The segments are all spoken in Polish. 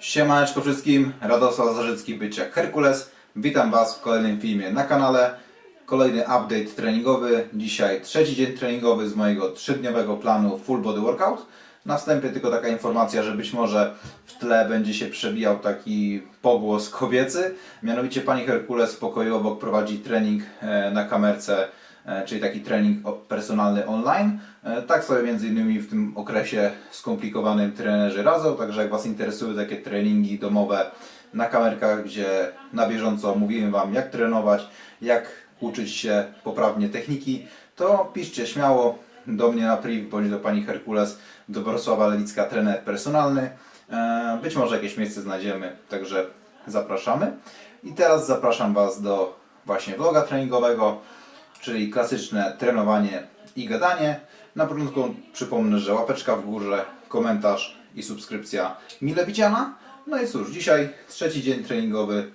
Siemaneczko wszystkim, Radosław Zarzycki, być jak Herkules. Witam Was w kolejnym filmie na kanale. Kolejny update treningowy. Dzisiaj trzeci dzień treningowy z mojego trzydniowego planu Full Body Workout. Na wstępie tylko taka informacja, że być może w tle będzie się przebijał taki pogłos kobiecy. Mianowicie pani Herkules w pokoju obok prowadzi trening e, na kamerce czyli taki trening personalny online. E, Tak sobie między innymi w tym okresie skomplikowanym trenerzy radzą, także jak Was interesują takie treningi domowe na kamerkach, gdzie na bieżąco mówimy Wam jak trenować, jak uczyć się poprawnie techniki, to piszcie śmiało do mnie na priv bądź do Pani Herkules, do Borysława Lewicka, trener personalny. E, Być może jakieś miejsce znajdziemy, także zapraszamy. I teraz zapraszam Was do właśnie vloga treningowego czyli klasyczne trenowanie i gadanie. Na początku przypomnę, że łapeczka w górze, komentarz i subskrypcja mile widziana. No i cóż, dzisiaj trzeci dzień treningowy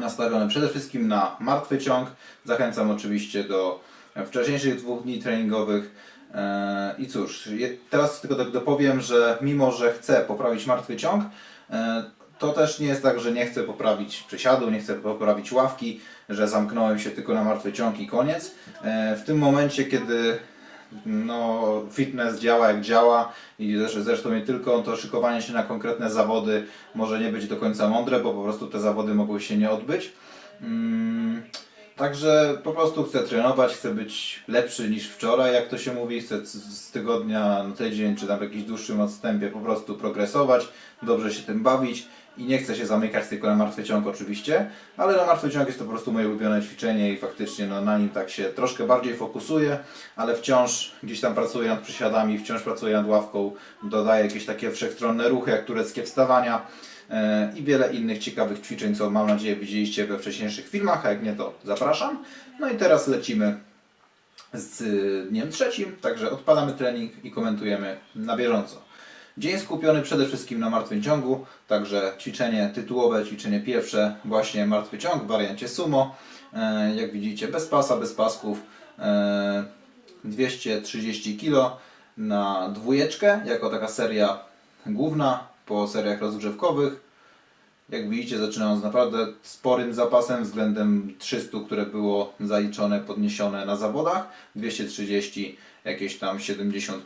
nastawiony przede wszystkim na martwy ciąg. Zachęcam oczywiście do wcześniejszych dwóch dni treningowych. Eee, I cóż, teraz tylko tak dopowiem, że mimo, że chcę poprawić martwy ciąg, e, to też nie jest tak, że nie chcę poprawić przysiadu, nie chcę poprawić ławki, że zamknąłem się tylko na martwy ciąg i koniec. E, W tym momencie, kiedy no, fitness działa jak działa i zresztą, nie tylko, to szykowanie się na konkretne zawody może nie być do końca mądre, bo po prostu te zawody mogły się nie odbyć. Mm, Także po prostu chcę trenować, chcę być lepszy niż wczoraj, jak to się mówi, chcę z tygodnia na tydzień, czy tam w jakimś dłuższym odstępie po prostu progresować, dobrze się tym bawić i nie chcę się zamykać tylko na martwy ciąg oczywiście, ale na martwy ciąg jest to po prostu moje ulubione ćwiczenie i faktycznie no, na nim tak się troszkę bardziej fokusuję, ale wciąż gdzieś tam pracuję nad przysiadami, wciąż pracuję nad ławką, dodaję jakieś takie wszechstronne ruchy, jak tureckie wstawania e, i wiele innych ciekawych ćwiczeń, co mam nadzieję widzieliście we wcześniejszych filmach, a jak nie to zapraszam. No i teraz lecimy z dniem trzecim, także odpalamy trening i komentujemy na bieżąco. Dzień skupiony przede wszystkim na martwym ciągu, także ćwiczenie tytułowe, ćwiczenie pierwsze, właśnie martwy ciąg w wariancie sumo. E, Jak widzicie, bez pasa, bez pasków, e, 230 kg na dwójeczkę, jako taka seria główna po seriach rozgrzewkowych. Jak widzicie, zaczynam z naprawdę sporym zapasem względem 300, które było zaliczone, podniesione na zawodach. 230, jakieś tam 70%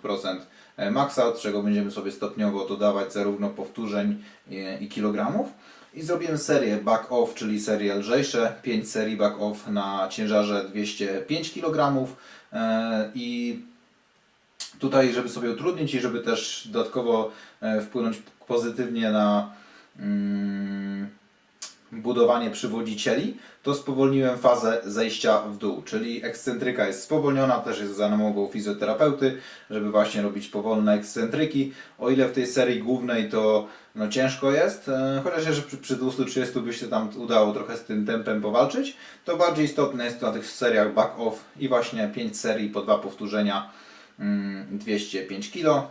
maksa, od czego będziemy sobie stopniowo dodawać zarówno powtórzeń i, i kilogramów. I zrobiłem serię back off, czyli serie lżejsze, 5 serii back off na ciężarze 205 kg. E, I tutaj, żeby sobie utrudnić i żeby też dodatkowo e, wpłynąć pozytywnie na budowanie przywodzicieli, to spowolniłem fazę zejścia w dół, czyli ekscentryka jest spowolniona, też jest za namową fizjoterapeuty, żeby właśnie robić powolne ekscentryki. O ile w tej serii głównej to no, ciężko jest, e, chociaż jeszcze przy, przy 230 by się tam udało trochę z tym tempem powalczyć, to bardziej istotne jest to na tych seriach back off i właśnie 5 serii po dwa powtórzenia mm, 205 kg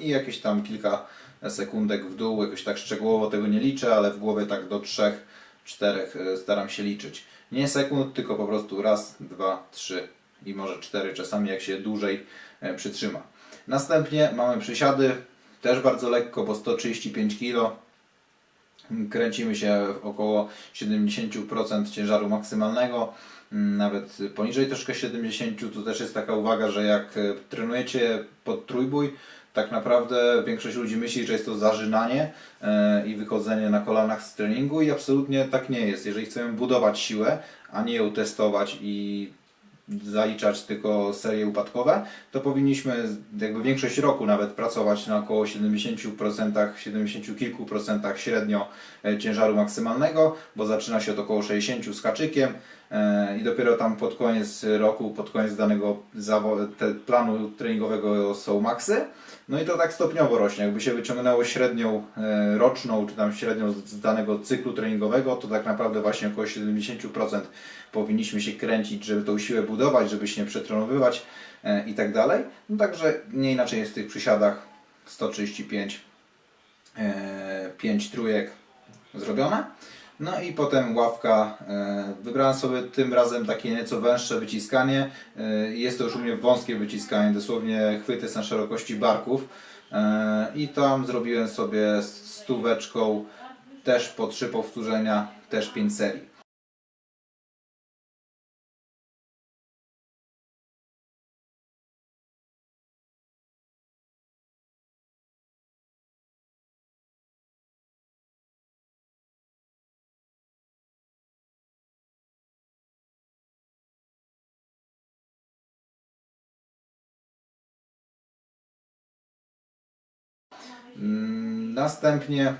i jakieś tam kilka sekundek w dół, jakoś tak szczegółowo tego nie liczę, ale w głowie tak do 3, 4 staram się liczyć. Nie sekund, tylko po prostu raz, dwa, trzy i może cztery czasami jak się dłużej e, przytrzyma. Następnie mamy przysiady, też bardzo lekko, bo 135 kg. Kręcimy się w około 70% ciężaru maksymalnego, mm, nawet poniżej troszkę 70. Tu też jest taka uwaga, że jak e, trenujecie pod trójbój, tak naprawdę większość ludzi myśli, że jest to zażynanie e, i wychodzenie na kolanach z treningu i absolutnie tak nie jest. Jeżeli chcemy budować siłę, a nie ją testować i zaliczać tylko serie upadkowe, to powinniśmy jakby większość roku nawet pracować na około 70%, 70 kilku procentach średnio e, ciężaru maksymalnego, bo zaczyna się od około 60 z haczykiem e, i dopiero tam pod koniec roku, pod koniec danego planu treningowego są maksy. No i to tak stopniowo rośnie. Jakby się wyciągnęło średnią e, roczną, czy tam średnią z- danego cyklu treningowego, to tak naprawdę właśnie około 70% powinniśmy się kręcić, żeby tą siłę budować, żeby się nie przetrenowywać e, i tak dalej. No także nie inaczej jest w tych przysiadach 135, e, 5 trójek zrobione. No i potem ławka. e, Wybrałem sobie tym razem takie nieco węższe wyciskanie. E, Jest to już u mnie wąskie wyciskanie, dosłownie chwyty są szerokości barków. E, I tam zrobiłem sobie stóweczką też po 3 powtórzenia, też 5 serii. Następnie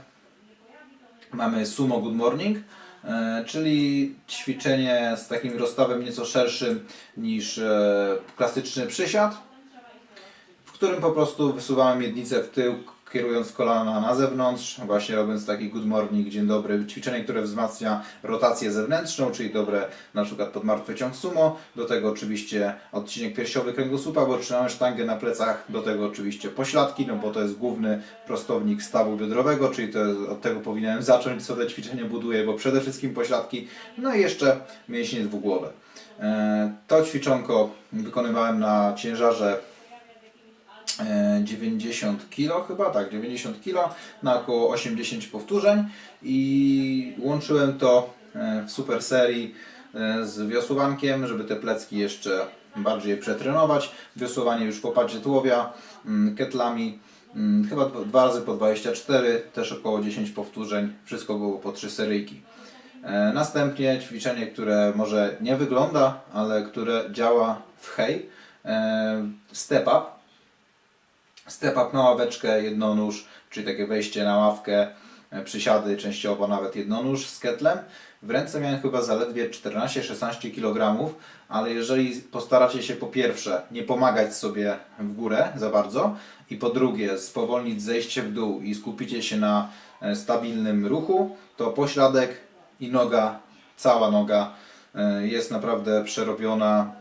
mamy Sumo Good Morning, e, czyli ćwiczenie z takim rozstawem nieco szerszym niż e, klasyczny przysiad, w którym po prostu wysuwamy miednicę w tył, kierując kolana na zewnątrz, właśnie robiąc taki good morning, dzień dobry, ćwiczenie, które wzmacnia rotację zewnętrzną, czyli dobre na przykład pod martwy ciąg sumo, do tego oczywiście odcinek piersiowy kręgosłupa, bo trzymamy sztangę na plecach, do tego oczywiście pośladki, no bo to jest główny prostownik stawu biodrowego, czyli to od tego powinienem zacząć, co to ćwiczenie buduje, bo przede wszystkim pośladki, no i jeszcze mięśnie dwugłowe. E, To ćwiczonko wykonywałem na ciężarze 90 kg chyba, tak, 90 kg na około 80 powtórzeń i łączyłem to e, w super serii e, z wiosłowankiem, żeby te plecki jeszcze bardziej przetrenować. Wiosłowanie już w opadzie tułowia, mm, ketlami, mm, chyba dwa- razy po 24, też około 10 powtórzeń, wszystko było po 3 seryjki. E, Następnie ćwiczenie, które może nie wygląda, ale które działa w hej, e, step up. Step up na ławeczkę, jednonóż, czyli takie wejście na ławkę, e, przysiady częściowo nawet jednonóż z ketlem. W ręce miałem chyba zaledwie 14-16 kg, ale jeżeli postaracie się po pierwsze nie pomagać sobie w górę za bardzo i po drugie spowolnić zejście w dół i skupicie się na e, stabilnym ruchu, to pośladek i noga, cała noga e, jest naprawdę przerobiona.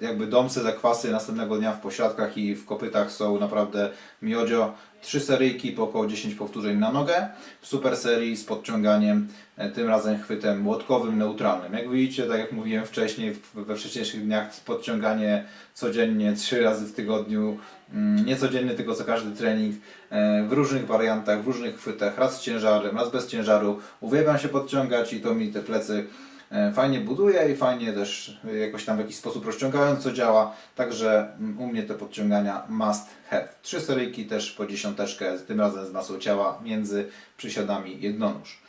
Jakby domce zakwasy następnego dnia w pośladkach i w kopytach są naprawdę miodzio. Trzy seryjki po około 10 powtórzeń na nogę. W super serii z podciąganiem, e, tym razem chwytem łotkowym, neutralnym. Jak widzicie, tak jak mówiłem wcześniej, we wcześniejszych dniach podciąganie codziennie, trzy razy w tygodniu, mm, nie codziennie, tylko co każdy trening, e, w różnych wariantach, w różnych chwytach, raz z ciężarem, raz bez ciężaru. Uwielbiam się podciągać i to mi te plecy fajnie buduje i fajnie też e, jakoś tam w jakiś sposób rozciągająco działa. Także mm, u mnie te podciągania must have. Trzy seryjki też po dziesiąteczkę, tym razem z masą ciała między przysiadami jednonóż.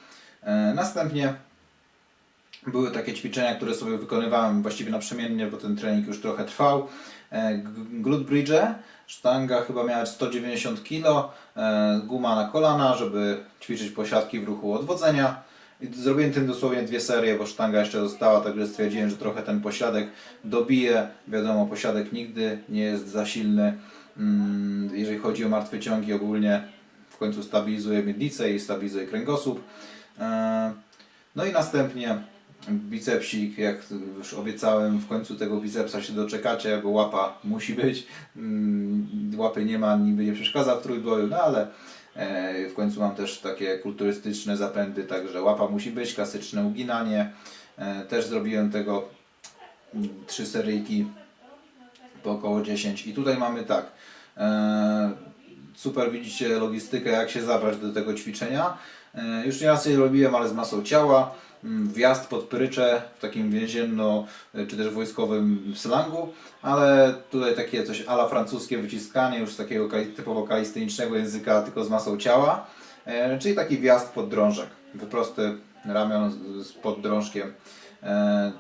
E, Następnie były takie ćwiczenia, które sobie wykonywałem właściwie naprzemiennie, bo ten trening już trochę trwał. E, Glute bridge, sztanga chyba miała 190 kg, e, guma na kolana, żeby ćwiczyć posiadki w ruchu odwodzenia. I zrobiłem tym dosłownie dwie serie, bo sztanga jeszcze została, także stwierdziłem, że trochę ten posiadek dobije. Wiadomo, posiadek nigdy nie jest za silny, mm, jeżeli chodzi o martwe ciągi ogólnie. W końcu stabilizuje miednicę i stabilizuje kręgosłup. E, No i następnie bicepsik, jak już obiecałem, w końcu tego bicepsa się doczekacie, bo łapa musi być. Mm, Łapy nie ma, niby nie przeszkadza w trójboju, no ale w końcu mam też takie kulturystyczne zapędy, także łapa musi być, klasyczne uginanie. E, Też zrobiłem tego mm, trzy seryjki po około 10 i tutaj mamy tak e, super widzicie logistykę jak się zabrać do tego ćwiczenia E, już nieraz je robiłem ale z masą ciała. Mm, wjazd pod prycze w takim więzienno e, czy też wojskowym slangu. Ale tutaj takie coś ala francuskie wyciskanie już z takiego typowo kalistycznego języka tylko z masą ciała. E, czyli taki wjazd pod drążek. Wyprosty ramion z- pod drążkiem. E,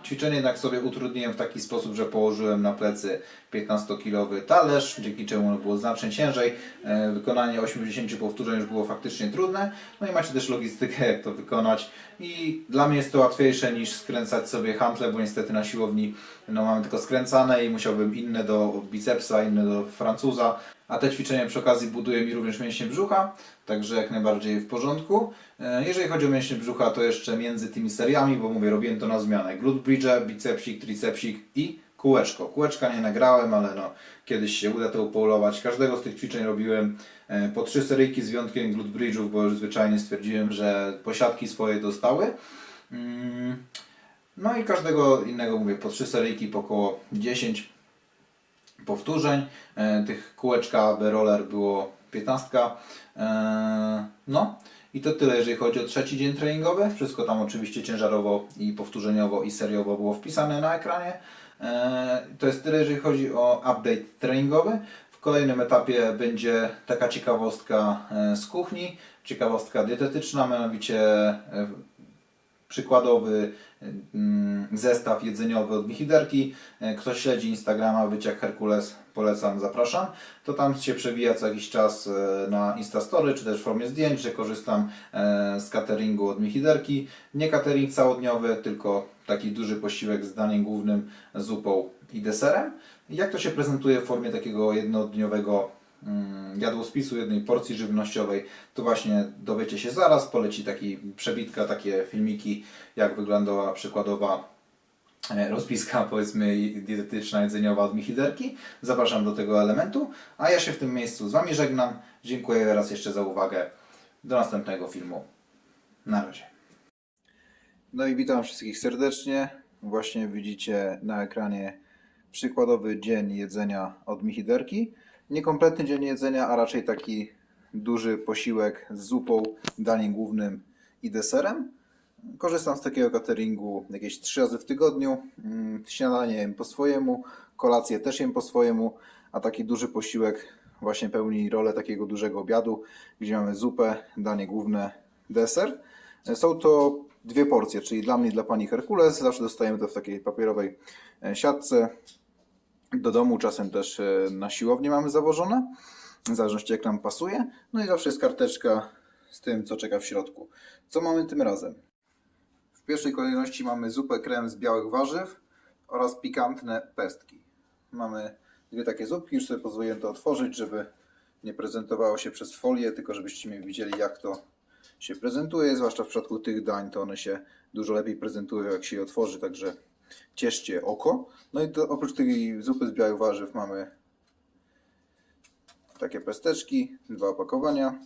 Ćwiczenie jednak sobie utrudniłem w taki sposób, że położyłem na plecy 15-kilowy talerz, dzięki czemu było znacznie ciężej. E, Wykonanie 80 powtórzeń już było faktycznie trudne. No i macie też logistykę, jak to wykonać. I dla mnie jest to łatwiejsze niż skręcać sobie hantle, bo niestety na siłowni no, mamy tylko skręcane i musiałbym inne do bicepsa, inne do francuza. A te ćwiczenie przy okazji buduje mi również mięśnie brzucha, także jak najbardziej w porządku. E, Jeżeli chodzi o mięśnie brzucha, to jeszcze między tymi seriami, bo mówię, robiłem to na zmianę. Glute bridge, bicepsik, tricepsik i kółeczko. Kółeczka nie nagrałem, ale no, kiedyś się uda to upoulować. Każdego z tych ćwiczeń robiłem e, po trzy seryjki z wyjątkiem glute bridge'ów, bo już zwyczajnie stwierdziłem, że posiadki swoje dostały. Mm, No i każdego innego mówię po trzy seryjki po około 10 powtórzeń. E, Tych kółeczka AB Roller było 15. E, No i to tyle, jeżeli chodzi o trzeci dzień treningowy. Wszystko tam oczywiście ciężarowo i powtórzeniowo i seriowo było wpisane na ekranie. E, To jest tyle, jeżeli chodzi o update treningowy. W kolejnym etapie będzie taka ciekawostka z kuchni, ciekawostka dietetyczna, mianowicie przykładowy mm, zestaw jedzeniowy od Michiderki. E, Kto śledzi Instagrama Wyciek Herkules, polecam, zapraszam. To tam się przewija co jakiś czas e, na Instastory, czy też w formie zdjęć, że korzystam e, z cateringu od Michiderki. Nie catering całodniowy, tylko taki duży posiłek z daniem głównym, zupą i deserem. Jak to się prezentuje w formie takiego jednodniowego jadłospisu, jednej porcji żywnościowej, to właśnie dowiecie się zaraz. Poleci taki przebitka, takie filmiki, jak wyglądała przykładowa e, rozpiska, powiedzmy, dietetyczna, jedzeniowa od Michiderki. Zapraszam do tego elementu, a ja się w tym miejscu z Wami żegnam. Dziękuję raz jeszcze za uwagę. Do następnego filmu. Na razie. No i witam wszystkich serdecznie. Właśnie widzicie na ekranie przykładowy dzień jedzenia od Michiderki. Niekompletny dzień jedzenia, a raczej taki duży posiłek z zupą, daniem głównym i deserem. Korzystam z takiego cateringu jakieś trzy razy w tygodniu. Mm, Śniadanie jem po swojemu, kolację też jem po swojemu, a taki duży posiłek właśnie pełni rolę takiego dużego obiadu, gdzie mamy zupę, danie główne, deser. Są to dwie porcje, czyli dla mnie i dla pani Herkules. Zawsze dostajemy to w takiej papierowej e, siatce. Do domu czasem też e, na siłownię mamy zawożone, w zależności jak nam pasuje. No i zawsze jest karteczka z tym, co czeka w środku. Co mamy tym razem? W pierwszej kolejności mamy zupę krem z białych warzyw oraz pikantne pestki. Mamy dwie takie zupki, już sobie pozwoliłem to otworzyć, żeby nie prezentowało się przez folię, tylko żebyście widzieli jak to się prezentuje, zwłaszcza w przypadku tych dań, to one się dużo lepiej prezentują jak się je otworzy, także cieszcie oko. No i to, oprócz tej zupy z białych warzyw mamy takie pesteczki, dwa opakowania.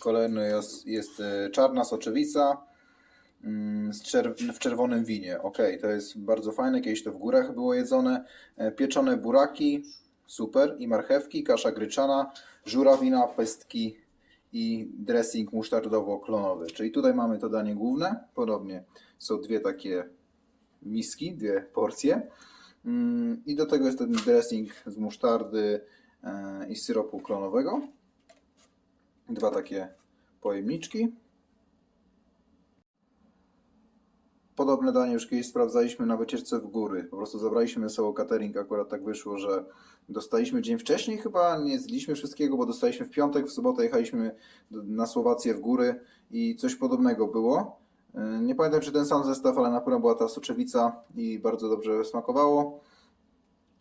Kolejny jest, jest e, czarna soczewica mm, z czer- w czerwonym winie. Ok, to jest bardzo fajne, kiedyś to w górach było jedzone. E, Pieczone buraki, super, i marchewki, kasza gryczana, żurawina, pestki i dressing musztardowo-klonowy. Czyli tutaj mamy to danie główne. Podobnie są dwie takie miski, dwie porcje. Mm, I do tego jest ten dressing z musztardy e, i syropu klonowego. Dwa takie pojemniczki. Podobne danie już kiedyś sprawdzaliśmy na wycieczce w góry. Po prostu zabraliśmy ze sobą catering, akurat tak wyszło, że dostaliśmy dzień wcześniej chyba, nie zjedliśmy wszystkiego, bo dostaliśmy w piątek, w sobotę jechaliśmy na Słowację w góry i coś podobnego było. Nie pamiętam czy ten sam zestaw, ale na pewno była ta soczewica i bardzo dobrze smakowało.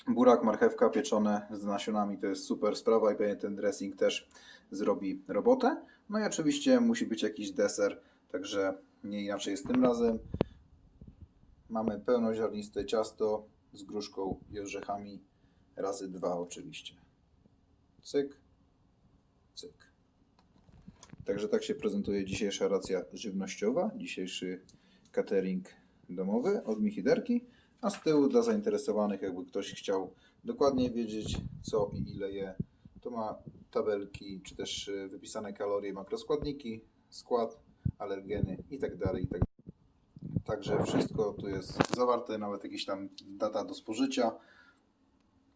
Burak, marchewka pieczone z nasionami to jest super sprawa i pewnie ten dressing też zrobi robotę. No i oczywiście musi być jakiś deser, także nie inaczej jest tym razem. Mamy pełnoziarniste ciasto z gruszką i orzechami razy dwa oczywiście. Cyk, cyk. Także tak się prezentuje dzisiejsza racja żywnościowa, dzisiejszy catering domowy od Michiderki, a z tyłu dla zainteresowanych, jakby ktoś chciał dokładnie wiedzieć co i ile je, to ma tabelki, czy też y, wypisane kalorie, makroskładniki, skład, alergeny itd. itd. Także wszystko tu jest zawarte, nawet jakieś tam data do spożycia.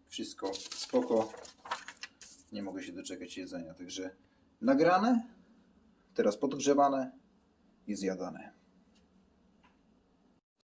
Wszystko spoko. Nie mogę się doczekać jedzenia. Także nagrane, teraz podgrzewane i zjadane.